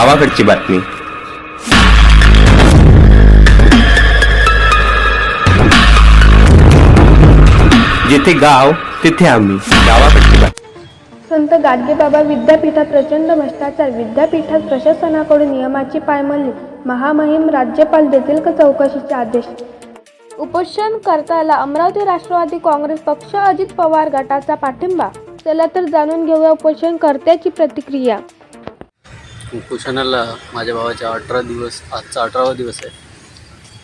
गावाकडची बातमी. जिथे गाव तिथे आम्ही. गावाकडची बातमी. संत गाडगेबाबा विद्यापीठात प्रचंड भ्रष्टाचार विद्यापीठात प्रशासनाकडून नियमाची पायमल्ली महामहिम राज्यपाल देतील का चौकशीचे आदेश? उपोषण करताना अमरावती राष्ट्रवादी काँग्रेस पक्ष अजित पवार गटाचा पाठिंबा? चला तर जाणून घेऊया उपोषणकर्त्याची प्रतिक्रिया. उपोषणाला माझ्या भावाच्या अठरा दिवस आजचा अठरावा दिवस आहे.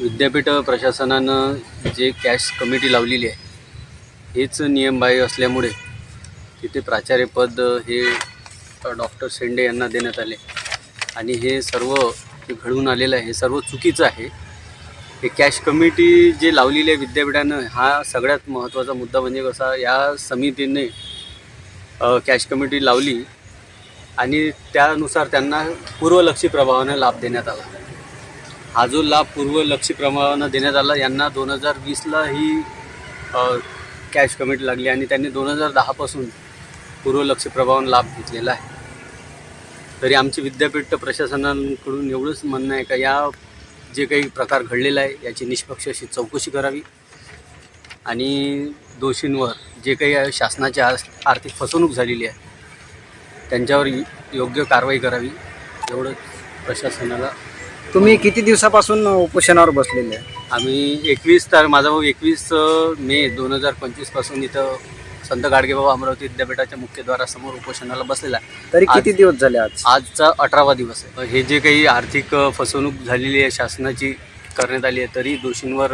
विद्यापीठ प्रशासनानं जे कॅश कमिटी लावलेली आहे हेच नियमबाह्य असल्यामुळे तिथे प्राचार्यपद हे डॉक्टर शेंडे यांना देण्यात आले. आणि हे सर्व घडवून घडून आलेलं आहे हे सर्व चुकीचं आहे. हे कॅश कमिटी जे लावलेली आहे विद्यापीठानं हा सगळ्यात महत्त्वाचा मुद्दा म्हणजे कसा या समितीने कॅश कमिटी लावली आणि त्यानुसार त्यांना पूर्वलक्षी प्रभावाने लाभ देण्यात आला. हा जो लाभ पूर्वलक्षी प्रभावानं देण्यात आला यांना दोन हजार वीसला ही कॅश कमिट लागली आणि त्यांनी दोन हजार दहापासून पूर्वलक्षी प्रभावानं लाभ घेतलेला आहे. तरी आमची विद्यापीठ प्रशासनाकडून एवढंच म्हणणं आहे का या जे काही प्रकार घडलेला आहे याची निष्पक्ष अशी चौकशी करावी. आणि दोषींवर जे काही शासनाची आर्थिक फसवणूक झालेली आहे त्यांच्यावर योग्य कारवाई करावी एवढं प्रशासनाला. तुम्ही किती दिवसापासून उपोषणावर बसलेले आहे? आम्ही एकवीस तार माझा भाऊ एकवीस मे दोन हजार पंचवीसपासून इथं संत गाडगेबाबा अमरावती विद्यापीठाच्या मुख्यद्वारासमोर उपोषणाला बसलेला आहे. तरी किती आज- दिवस झाले आज? आजचा अठरावा दिवस आहे. हे जे काही आर्थिक फसवणूक झालेली आहे शासनाची करण्यात आली आहे तरी दोषींवर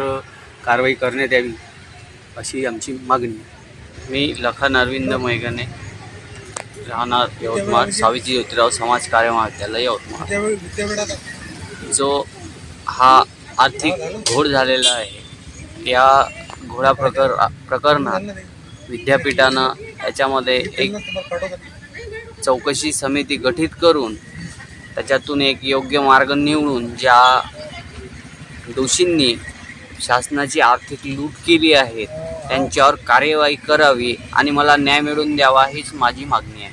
कारवाई करण्यात यावी अशी आमची मागणी मी लखन अरविंद मैगने राहणार यवतमाळ सावित्री ज्योतिराव समाज कार्य महाविद्यालय यवतमाळ जो हा आर्थिक घोड झालेला आहे या घोडा प्रकर प्रकरणात विद्यापीठानं याच्यामध्ये एक चौकशी समिती गठीत करून त्याच्यातून एक योग्य मार्ग निवडून ज्या दोषींनी शासनाची आर्थिक लूट केली आहे त्यांच्यावर कार्यवाही करावी आणि मला न्याय मिळवून द्यावा हीच माझी मागणी आहे.